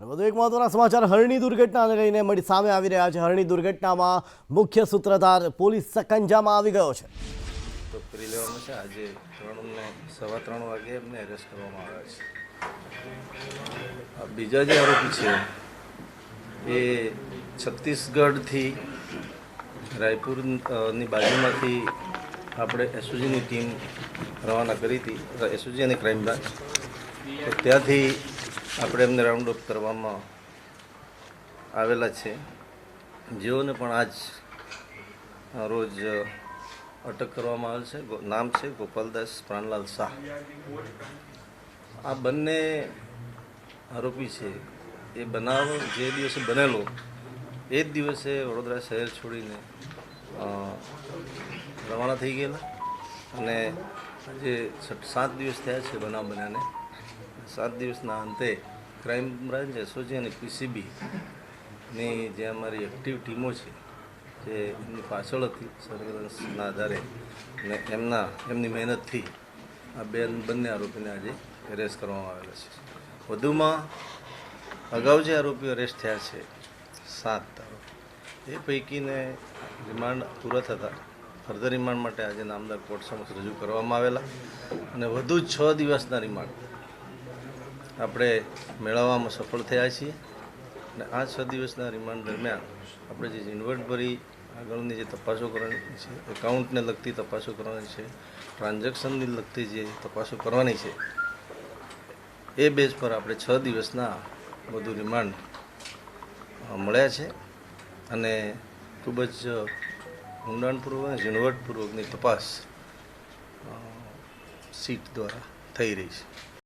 વધુ એક મહત્વના સમાચાર, હરણી દુર્ઘટનાને લઈને મળી સામે આવી રહ્યા છે. હરણી દુર્ઘટનામાં મુખ્ય સૂત્રધાર પોલીસ સકંજામાં આવી ગયો છે. તો કરી લેવામાં છે. આજે ત્રણને, સવા ત્રણ વાગે એમને એરેસ્ટ કરવામાં આવ્યા છે. બીજા જે આરોપી છે, એ છત્તીસગઢથી રાયપુરની બાજુમાંથી આપણે એસઓજીની ટીમ રવાના કરી હતી. એસઓજી અને ક્રાઇમ બ્રાન્ચ. ત્યાંથી આપણે એમને રાઉન્ડ અપ કરવામાં આવેલા છે. જેઓને પણ આજ રોજ અટક કરવામાં આવેલ છે. નામ છે ગોપાલદાસ પ્રાણલાલ શાહ. આ બંને આરોપી છે. એ બનાવ જે દિવસે બનેલો, એ જ દિવસે વડોદરા શહેર છોડીને રવાના થઈ ગયેલા. અને આજે સાત દિવસ થયા છે બનાવ બન્યાને. સાત દિવસના અંતે ક્રાઇમ બ્રાન્ચ એસઓજી અને પીસીબીની જે અમારી એક્ટિવ ટીમો છે, જે એમની પાછળ હતી સર્વેલન્સના આધારે અને એમના, એમની મહેનતથી આ બે બંને આરોપીને આજે એરેસ્ટ કરવામાં આવેલા છે. વધુમાં અગાઉ જે આરોપીઓ અરેસ્ટ થયા છે, સાત આરોપી. એ પૈકીને રિમાન્ડ પૂરા થતાં ફર્ધર રિમાન્ડ માટે આજે નામદાર કોર્ટ સમક્ષ રજૂ કરવામાં આવેલા અને વધુ છ દિવસના રિમાન્ડ આપણે મેળવવામાં સફળ થયા છીએ. અને આ છ દિવસના રિમાન્ડ દરમિયાન આપણે જે ઝીણવટભરી આગળની જે તપાસો કરવાની છે, એકાઉન્ટને લગતી તપાસો કરવાની છે, ટ્રાન્ઝેક્શનની લગતી જે તપાસો કરવાની છે, એ બેઝ પર આપણે છ દિવસના બધું રિમાન્ડ મળ્યા છે. અને ખૂબ જ ઊંડાણપૂર્વક અને ઝીણવટપૂર્વકની તપાસ સીટ દ્વારા થઈ રહી છે.